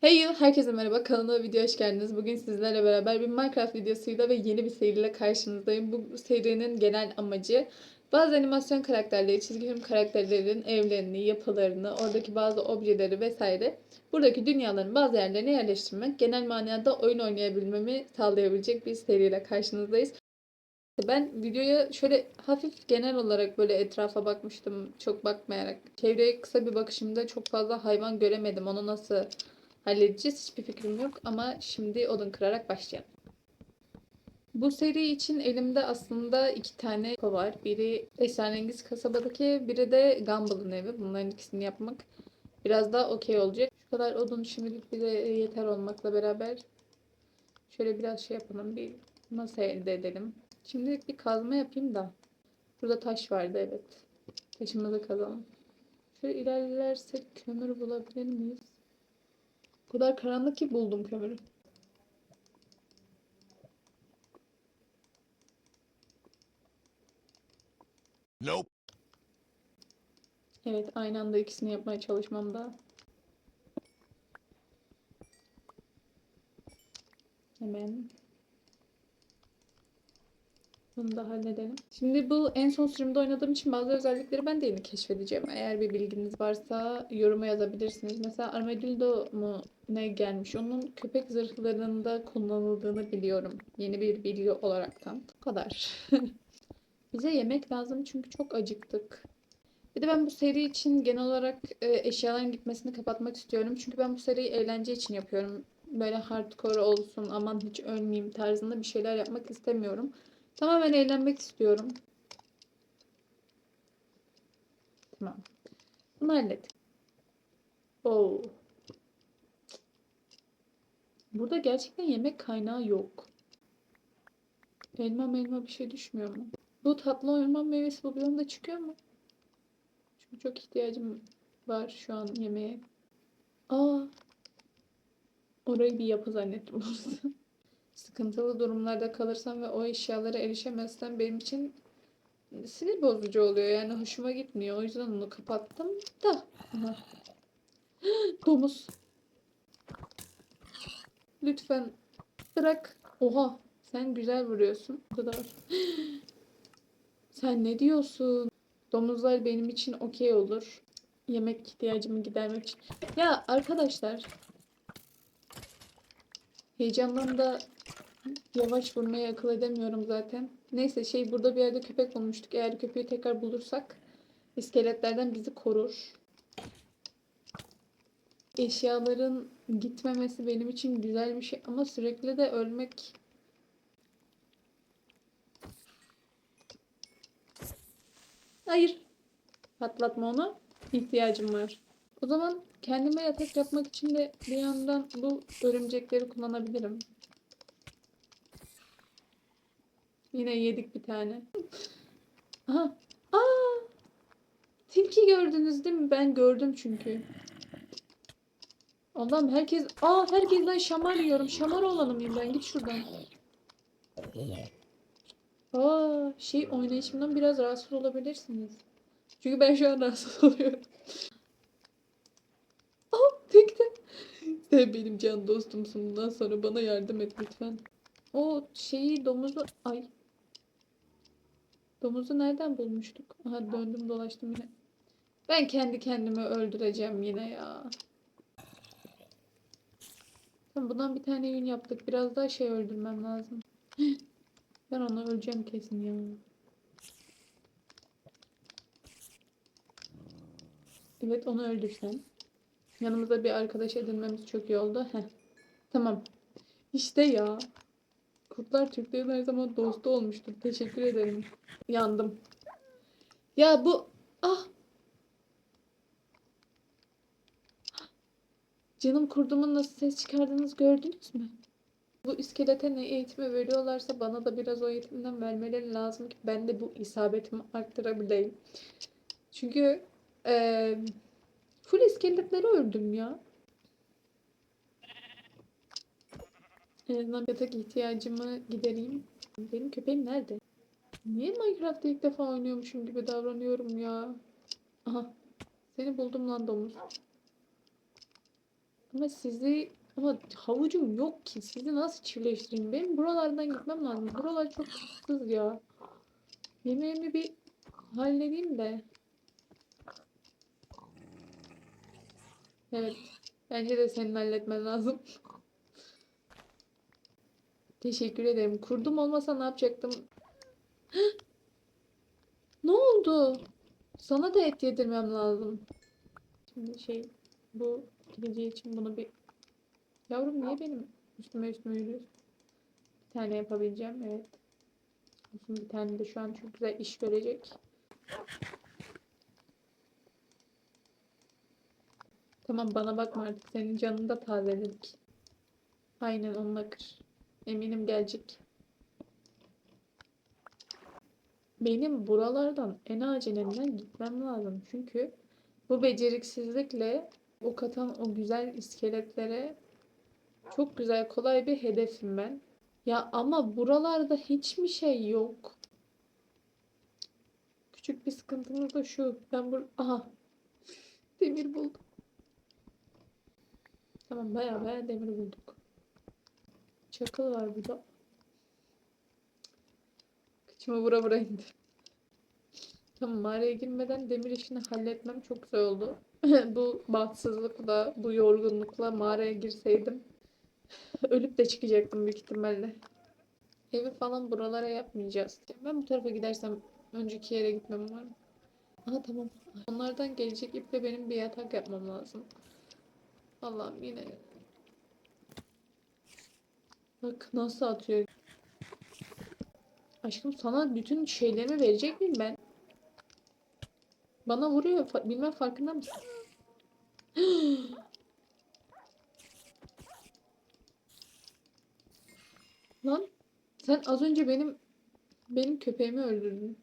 Hey you, herkese merhaba. Kanalıma ve videoya hoş geldiniz. Bugün sizlerle beraber bir Minecraft videosuyla ve yeni bir seriyle karşınızdayım. Bu serinin genel amacı bazı animasyon karakterleri, çizgi film karakterlerinin evlerini, yapılarını, oradaki bazı objeleri vesaire buradaki dünyaların bazı yerlerine yerleştirmek, genel manada oyun oynayabilmemi sağlayabilecek bir seriyle karşınızdayız. Ben videoya şöyle hafif genel olarak böyle etrafa bakmıştım çok bakmayarak. Çevreye kısa bir bakışımda çok fazla hayvan göremedim. Onu nasıl halledeceğiz hiçbir fikrim yok ama şimdi odun kırarak başlayalım. Bu seri için elimde aslında iki tane kafa var. Biri Esrarengiz kasabadaki, biri de Gumball'ın evi. Bunların ikisini yapmak biraz daha okey olacak. Şu kadar odun şimdilik bize yeter olmakla beraber şöyle biraz şey yapalım. Bir masa elde edelim. Şimdilik bir kazma yapayım da. Burada taş vardı evet. Taşımızı kazalım. Şöyle ilerlersek kömür bulabilir miyiz? O kadar karanlık ki buldum kömürü. Nope. Evet aynı anda ikisini yapmaya çalışmam da. Hemen. Bunu da halledelim. Şimdi bu en son sürümde oynadığım için bazı özellikleri ben de yeni keşfedeceğim. Eğer bir bilginiz varsa yoruma yazabilirsiniz. Mesela Armadillo mu ne gelmiş? Onun köpek zırhlarında kullanıldığını biliyorum. Yeni bir bilgi olaraktan. Bu kadar. Bize yemek lazım çünkü çok acıktık. Bir de ben bu seri için genel olarak e, eşyaların gitmesini kapatmak istiyorum. Çünkü ben bu seriyi eğlence için yapıyorum. Böyle hardcore olsun, aman hiç ölmeyeyim tarzında bir şeyler yapmak istemiyorum. Tamamen eğlenmek istiyorum. Tamam. Bunu hallettik. Oo. Burada gerçekten yemek kaynağı yok. Elma elma bir şey düşmüyor mu? Bu tatlı orman meyvesi bu biyomda çıkıyor mu? Çünkü çok ihtiyacım var şu an yemeğe. Aa. Orayı bir yapı zannettim. Sıkıntılı durumlarda kalırsam ve o eşyalara erişemezsem benim için sinir bozucu oluyor. Yani hoşuma gitmiyor. O yüzden onu kapattım da. Domuz. Lütfen bırak. Oha. Sen güzel vuruyorsun. Bu kadar. Sen ne diyorsun? Domuzlar benim için okey olur. Yemek ihtiyacımı gidermek için. Ya arkadaşlar. Heyecandan da yavaş vurmaya akıl edemiyorum zaten. Neyse şey burada bir yerde köpek bulmuştuk. Eğer köpeği tekrar bulursak iskeletlerden bizi korur. Eşyaların gitmemesi benim için güzel bir şey ama sürekli de ölmek Hayır. Patlatma onu. İhtiyacım var. O zaman kendime yatak yapmak için de bir yandan bu örümcekleri kullanabilirim. Yine yedik bir tane. Aha. Aa! Tilki gördünüz değil mi? Ben gördüm çünkü. Allah'ım herkes... Aa herkesten şamar yiyorum. Şamar mıyım ben? Git şuradan. Aa şey oynayışımdan biraz rahatsız olabilirsiniz. Çünkü ben şu an rahatsız oluyorum. Aa tekte. Sen benim can dostumsun. Bundan sonra bana yardım et lütfen. O şeyi domuzu... Ay. Domuzu nereden bulmuştuk? Aha döndüm dolaştım yine. Ben kendi kendimi öldüreceğim yine ya. Tamam bundan bir tane yün yaptık. Biraz daha şey öldürmem lazım. Ben onu öleceğim kesin ya. Evet onu öldürsen. Yanımıza bir arkadaş edinmemiz çok iyi oldu. Heh. Tamam. İşte ya. Kurtlar Türklerin her zaman dostu olmuştur. Teşekkür ederim. Yandım. Ya bu... Ah! Canım kurdumun nasıl ses çıkardığınızı gördünüz mü? Bu iskelete ne eğitimi veriyorlarsa bana da biraz o eğitimden vermeleri lazım ki ben de bu isabetimi arttırabileyim. Çünkü eee full iskeletleri öldüm ya. En azından yatak ihtiyacımı gidereyim. Benim köpeğim nerede? Niye Minecraft'ta ilk defa oynuyormuşum gibi davranıyorum ya? Aha. Seni buldum lan domuz. Ama sizi ama havucum yok ki. Sizi nasıl çiftleştireyim? Benim buralardan gitmem lazım. Buralar çok ıssız ya. Yemeğimi bir halledeyim de. Evet. Bence de senin halletmen lazım. Teşekkür ederim. Kurdum olmasa ne yapacaktım? Ne oldu? Sana da et yedirmem lazım. Şimdi şey bu gideceği için bunu bir Yavrum niye benim üstüme üstüme yürüyorsun? Bir tane yapabileceğim evet. Olsun bir tane de şu an çok güzel iş görecek. Tamam bana bakma artık senin canını da tazeledik. Aynen onunla kır. Eminim gelecek. Benim buralardan en acilinden gitmem lazım. Çünkü bu beceriksizlikle ok atan o güzel iskeletlere çok güzel kolay bir hedefim ben. Ya ama buralarda hiç mi şey yok? Küçük bir sıkıntımız da şu. Ben bur aha demir buldum. Tamam baya baya demir bulduk. Çakıl var burada. Kıçıma vura vura indi. Tamam mağaraya girmeden demir işini halletmem çok güzel oldu. bu bahtsızlıkla, bu yorgunlukla mağaraya girseydim ölüp de çıkacaktım büyük ihtimalle. Evi falan buralara yapmayacağız. Ben bu tarafa gidersem önceki yere gitmem umarım. Aha tamam. Onlardan gelecek iple benim bir yatak yapmam lazım. Allah'ım yine. Bak nasıl atıyor. Aşkım sana bütün şeylerimi verecek miyim ben? Bana vuruyor. Fa- Bilmem farkında mısın? Lan sen az önce benim benim köpeğimi öldürdün.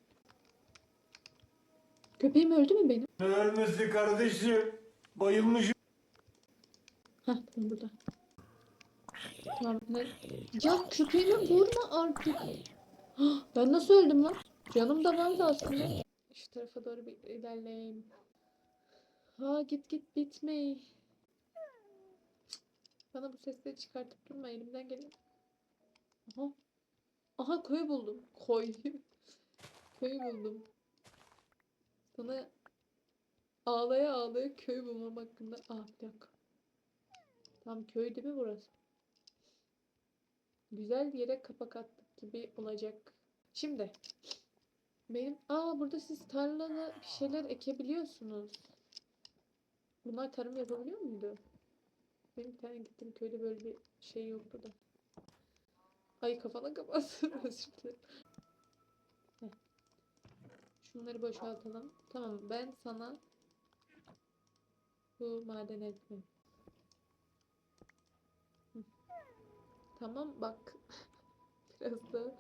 Köpeğim öldü mü benim? Ölmesi kardeşim? Bayılmışım. Tamam burada. Tamam. Ya köpeğimi vurma artık. Ben nasıl öldüm lan? Canım da vardı aslında. Şu tarafa doğru bir ilerleyeyim. Ha git git bitme. Bana bu sesleri çıkartıp durma elimden gelin. Aha. Aha koyu buldum. Koy. Köyü buldum. Sana ağlaya ağlaya köy bulmam hakkında. Aa bir dakika. Tam köy değil mi burası? Güzel yere kapak attık gibi olacak. Şimdi benim aa burada siz tarlada bir şeyler ekebiliyorsunuz. Bunlar tarım yapabiliyor muydu? Benim bir tane gittim köyde böyle bir şey yoktu da. Ay kafana kapatsın özür dilerim. Şunları boşaltalım. Tamam ben sana bu maden etmem. Tamam bak. Biraz da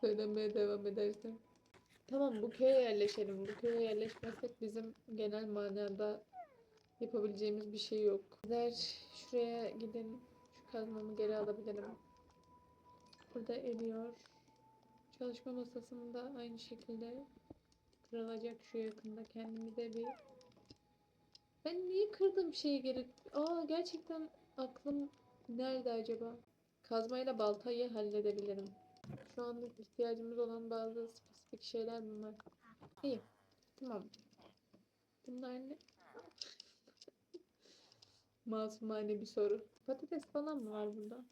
söylemeye devam edersem. Tamam bu köye yerleşelim. Bu köye yerleşmezsek bizim genel manada yapabileceğimiz bir şey yok. Sizler şuraya gidin. Şu kazmamı geri alabilirim. Burada eriyor. Çalışma masasında aynı şekilde kırılacak şu yakında. Kendimi de bir ben niye kırdım şeyi geri? Aa gerçekten aklım nerede acaba? Kazmayla baltayı halledebilirim. Şu anlık ihtiyacımız olan bazı spesifik şeyler bunlar. İyi. Tamam. Bunlar ne? Masumane bir soru. Patates falan mı var burada?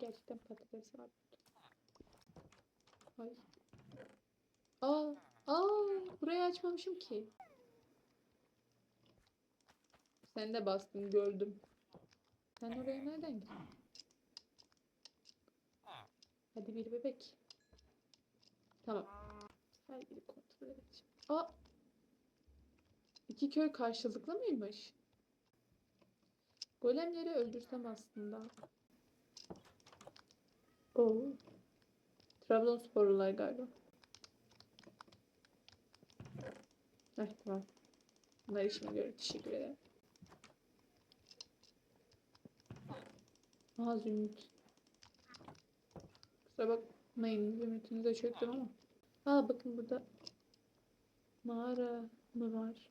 Gerçekten patates var. Ay. Aa, aa, burayı açmamışım ki. Sen de bastın gördüm. Sen oraya nereden gittin? Hadi bir bebek. Tamam. Her biri kontrol edeceğim. Aa! İki köy karşılıklı mıymış? Golemleri öldürsem aslında. Oo. Trabzonsporlular galiba. Heh, tamam. Bunlar işime göre teşekkür ederim. Az ümit. Kusura bakmayın ümitinize çöktüm ama. Aa bakın burada mağara mı var?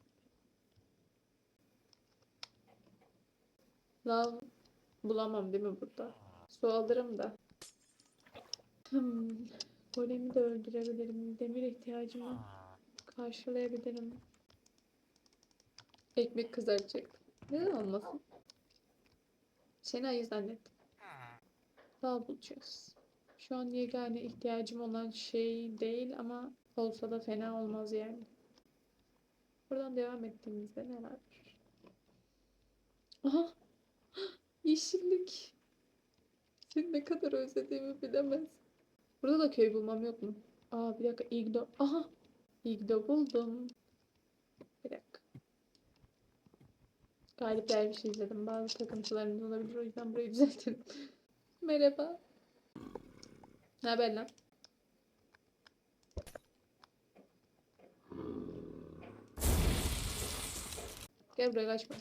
Lav bulamam değil mi burada? Su alırım da. Hmm. Golemi de öldürebilirim. Demir ihtiyacımı karşılayabilirim. Ekmek kızaracak. Neden olmasın? Seni ayı zannettim. Daha bulacağız. Şu an yegane ihtiyacım olan şey değil ama olsa da fena olmaz yani. Buradan devam ettiğimizde ne var? Aha! Yeşillik. Seni ne kadar özlediğimi bilemez. Burada da köy bulmam yok mu? Aa bir dakika İgdo. Aha! İgdo buldum. Bir dakika. Galip Derviş'i izledim. Bazı takıntılarımız olabilir. O yüzden burayı düzeltelim. Merhaba. Ne haber lan? Gel buraya kaçma.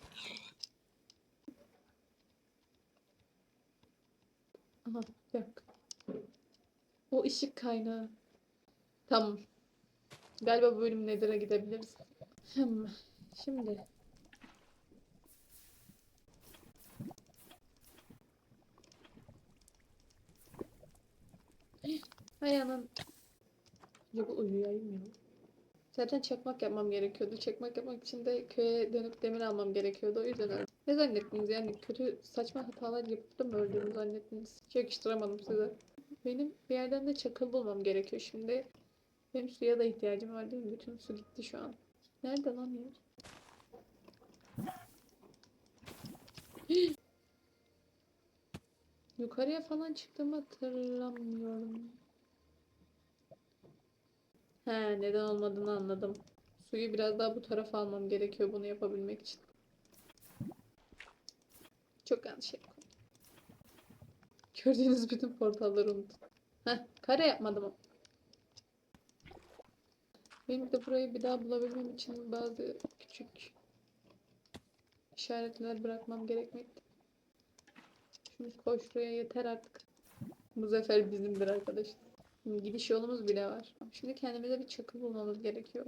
Aha dakika. O ışık kaynağı. Tamam. Galiba bu bölüm Nether'a gidebiliriz. Şimdi. Hay anam. Ya bu uyuyayım ya. Zaten çakmak yapmam gerekiyordu. Çakmak yapmak için de köye dönüp demir almam gerekiyordu. O yüzden öyle. Ne zannettiniz yani? Kötü saçma hatalar yapıp da mı öldüğümü zannettiniz? Hiç yakıştıramadım size. Benim bir yerden de çakıl bulmam gerekiyor şimdi. Benim suya da ihtiyacım var değil mi? Bütün su gitti şu an. Nerede lan yer? Yukarıya falan çıktığımı hatırlamıyorum. He, neden olmadığını anladım. Suyu biraz daha bu tarafa almam gerekiyor bunu yapabilmek için. Çok yanlış yaptım. Gördüğünüz bütün portalları unuttum. Heh, kare yapmadım ama. Benim de burayı bir daha bulabilmem için bazı küçük işaretler bırakmam gerekmekte. Şunu şuraya yeter artık. Bu sefer bizimdir arkadaşlar. Gidiş yolumuz bile var. Şimdi kendimize bir çakıl bulmamız gerekiyor.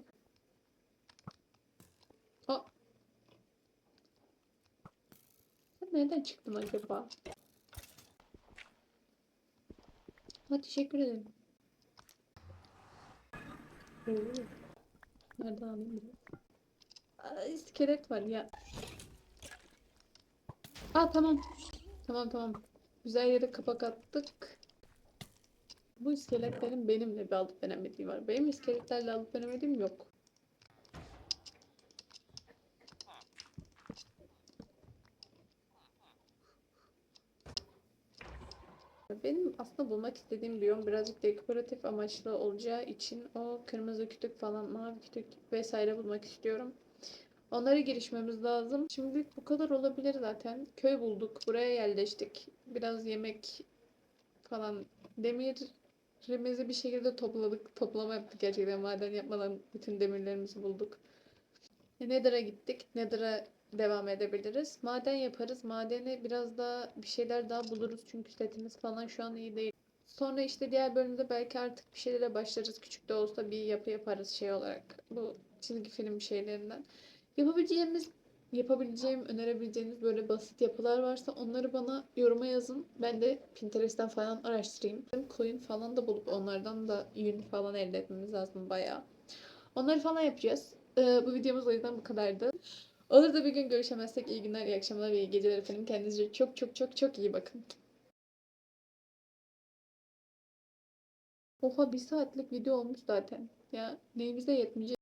Aa! Sen nereden çıktın acaba? Ha teşekkür ederim. Nereden alayım bunu? Aa, var ya. Aa tamam. Tamam tamam. Güzel yere kapak attık. Bu iskeletlerin benimle bir alıp veremediği var. Benim iskeletlerle alıp veremediğim yok. Benim aslında bulmak istediğim biyom birazcık dekoratif amaçlı olacağı için o kırmızı kütük falan, mavi kütük vesaire bulmak istiyorum. Onlara girişmemiz lazım. Şimdilik bu kadar olabilir zaten. Köy bulduk, buraya yerleştik. Biraz yemek falan. Demirimizi bir şekilde topladık. Toplama yaptık gerçekten. Maden yapmadan bütün demirlerimizi bulduk. Nether'a gittik. Nether'a devam edebiliriz. Maden yaparız. Madeni biraz daha bir şeyler daha buluruz. Çünkü setimiz falan şu an iyi değil. Sonra işte diğer bölümde belki artık bir şeylere başlarız. Küçük de olsa bir yapı yaparız şey olarak. Bu çizgi film şeylerinden. Yapabileceğimiz, yapabileceğim, önerebileceğiniz böyle basit yapılar varsa onları bana yoruma yazın. Ben de Pinterest'ten falan araştırayım. Coin falan da bulup onlardan da yün falan elde etmemiz lazım bayağı. Onları falan yapacağız. Ee, bu videomuz o yüzden bu kadardı. Olur da bir gün görüşemezsek iyi günler, iyi akşamlar iyi geceler efendim. Kendinize çok çok çok çok iyi bakın. Oha bir saatlik video olmuş zaten. Ya neyimize yetmeyecek.